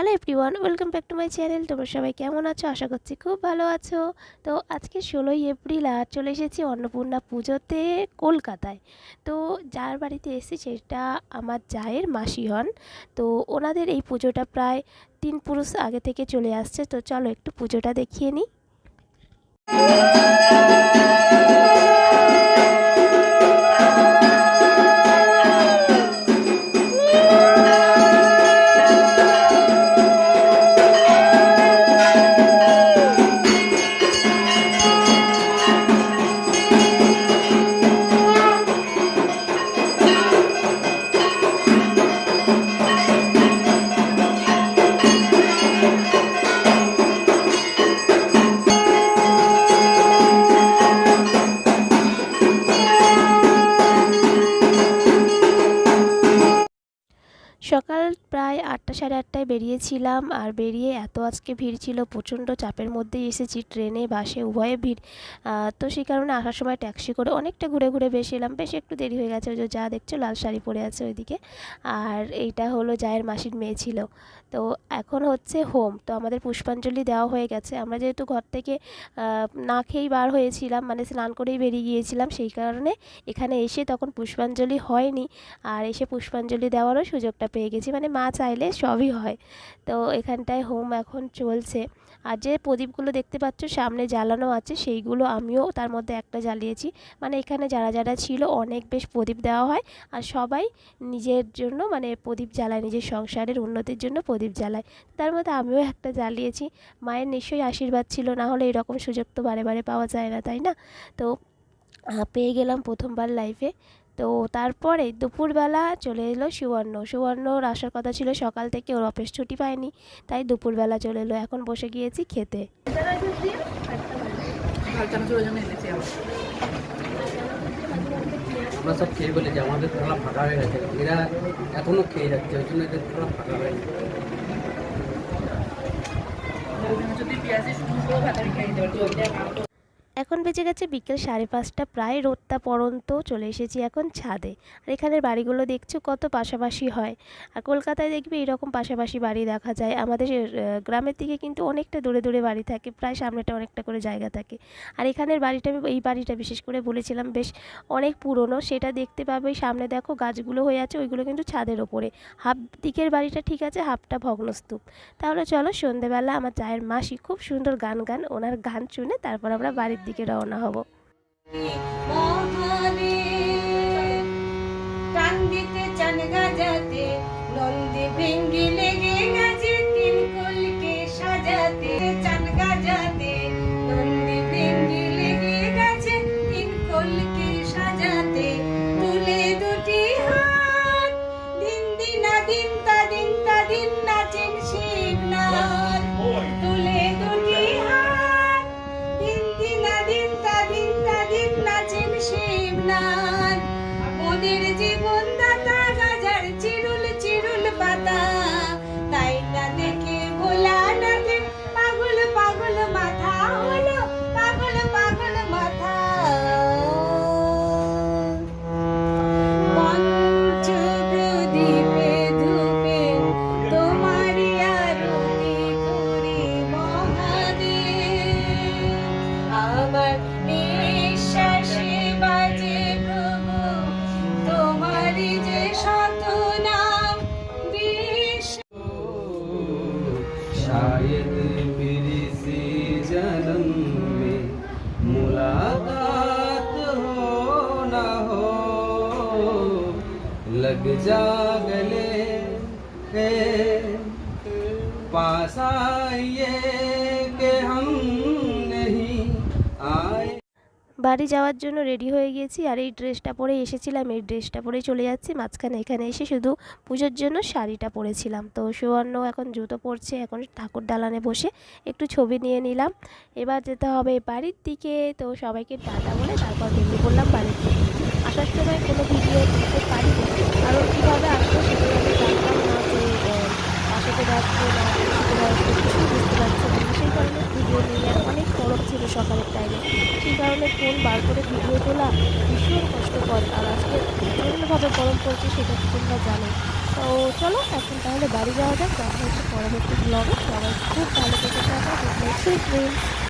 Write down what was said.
Hello everyone welcome back to my channel তোমরা সবাই কেমন আছো? আশা করছি খুব ভালো আছো। তো আজকে ষোলোই এপ্রিল আর চলে এসেছি অন্নপূর্ণা পুজোতে কলকাতায়। তো যার বাড়িতে এসেছি সেটা আমার জায়ের মাসি হন। তো ওনাদের এই পুজোটা প্রায় তিন পুরুষ আগে থেকে চলে আসছে। তো চলো একটু পুজোটা দেখিয়ে নিই। সকাল প্রায় আটটা সাড়ে আটটায় বেরিয়েছিলাম আর বেরিয়ে এত আজকে ভিড় ছিল, প্রচণ্ড চাপের মধ্যেই এসেছি ট্রেনে, বাসে, উভয়ে ভিড়। তো সেই কারণে আসার সময় ট্যাক্সি করে অনেকটা ঘুরে ঘুরে বেশ এলাম বেশ একটু দেরি হয়ে গেছে, ওই যে যা দেখছ লাল শাড়ি পরে আছে ওইদিকে। আর এইটা হলো জায়ের মাসির মেয়ে ছিল। তো এখন হচ্ছে হোম তো আমাদের পুষ্পাঞ্জলি দেওয়া হয়ে গেছে। আমরা যেহেতু ঘর থেকে না খেয়েই বার হয়েছিলাম মানে স্নান করেই বেরিয়ে গিয়েছিলাম, সেই কারণে এখানে এসে তখন পুষ্পাঞ্জলি হয়নি। আর এসে পুষ্পাঞ্জলি দেওয়ারও সুযোগটা পেয়ে গেছি। মানে মা চাইলে সবই হয়। তো এখানটায় হোম এখন চলছে। আর যে প্রদীপগুলো দেখতে পাচ্ছ, সামনে জ্বালানো আছে, সেইগুলো আমিও তার মধ্যে একটা জ্বালিয়েছি। মানে এখানে যারা যারা ছিল, অনেক বেশ প্রদীপ দেওয়া হয়। আর সবাই নিজের জন্য মানে প্রদীপ জ্বালায়, নিজের সংসারের উন্নতির জন্য প্রদীপ জ্বালায়। তার মধ্যে আমিও একটা জ্বালিয়েছি। মায়ের নিশ্চয়ই আশীর্বাদ ছিল, না হলে এরকম সুযোগ তো বারে বারে পাওয়া যায় না, তাই না? তো পেয়ে গেলাম প্রথমবার লাইফে তো তারপরে দুপুরবেলা চলে এলো সুবর্ণ। সুবর্ণর আসার কথা ছিল সকাল থেকে ওর অফিস ছুটি পায়নি তাই দুপুরবেলা চলে এলো। এখন বসে গিয়েছি খেতে। আমরা সব খেয়ে বলেছি আমাদের থালা ফাঁকা হয়ে গেছে। এরা এখনও খেয়ে যাচ্ছে ওই জন্য এদের থালা ফাঁকা শুকনো ভাতারি খেয়ে এখন বেজে গেছে বিকেল সাড়ে পাঁচটা, প্রায় রোদটা পড়ন্ত চলে এসেছি এখন ছাদে। আর এখানের বাড়িগুলো দেখছ কত পাশাপাশি হয়। আর কলকাতায় দেখবে এরকম পাশাপাশি বাড়ি দেখা যায়। আমাদের গ্রামের দিকে কিন্তু অনেকটা দূরে দূরে বাড়ি থাকে, প্রায় সামনেটা অনেকটা করে জায়গা থাকে। আর এখানের বাড়িটা আমি এই বাড়িটা বিশেষ করে বলেছিলাম, বেশ অনেক পুরনো। সেটা দেখতে পাবে, সামনে দেখো গাছগুলো হয়ে আছে, ওইগুলো কিন্তু ছাদের ওপরে। হাফ দিকের বাড়িটা ঠিক আছে, হাফটা ভগ্নস্তূপ। তাহলে চলো সন্ধেবেলা আমার চায়ের মাসি খুব সুন্দর গান গান, ওনার গান শুনে তারপর আমরা বাড়ির দিকে রওনা হব। নন্দী ভেঙ্গি লেগে শিবনাথ মোদের জীবন लग जा गले है पास आइए के हम नहीं आए বাড়ি যাওয়ার জন্য রেডি হয়ে গেছি আর এই ড্রেসটা পরে এসেছিলাম এই ড্রেসটা পরে চলে যাচ্ছি মাঝখানে এখানে এসে শুধু পুজোর জন্য শাড়িটা পরেছিলাম তো সুবর্ণ এখন জুতো পরছে এখন ঠাকুর দালানে বসে একটু ছবি নিয়ে নিলাম এবার যেতে হবে বাড়ির দিকে তো সবাইকে টাটা বলে তারপর বেরিয়ে পড়লাম বাড়ির দিকে আসার সময় কোনো ভিডিও দিতে পারিনি। কারণ কীভাবে আসব সেটা আমি জানতাম না যে আহ, বাসাতে যাচ্ছি না বাসাতে যাচ্ছি কিছুই বুঝতে পারছি না। সেই কারণে ভিডিও নিয়ে অনেক গরম ছিল সকালের টাইমে সেই কারণে ফোন বার করে ভিডিও তোলা ভীষণ কষ্টকর। আর আজকে প্রচণ্ডভাবে গরম পড়ছে সেটা তো তোমরা জানো। তো চলো এখন তাহলে বাড়ি যাওয়া যাক। দেখা হচ্ছে পরবর্তী ব্লগে সবাই খুব ভালো থেকে থাকা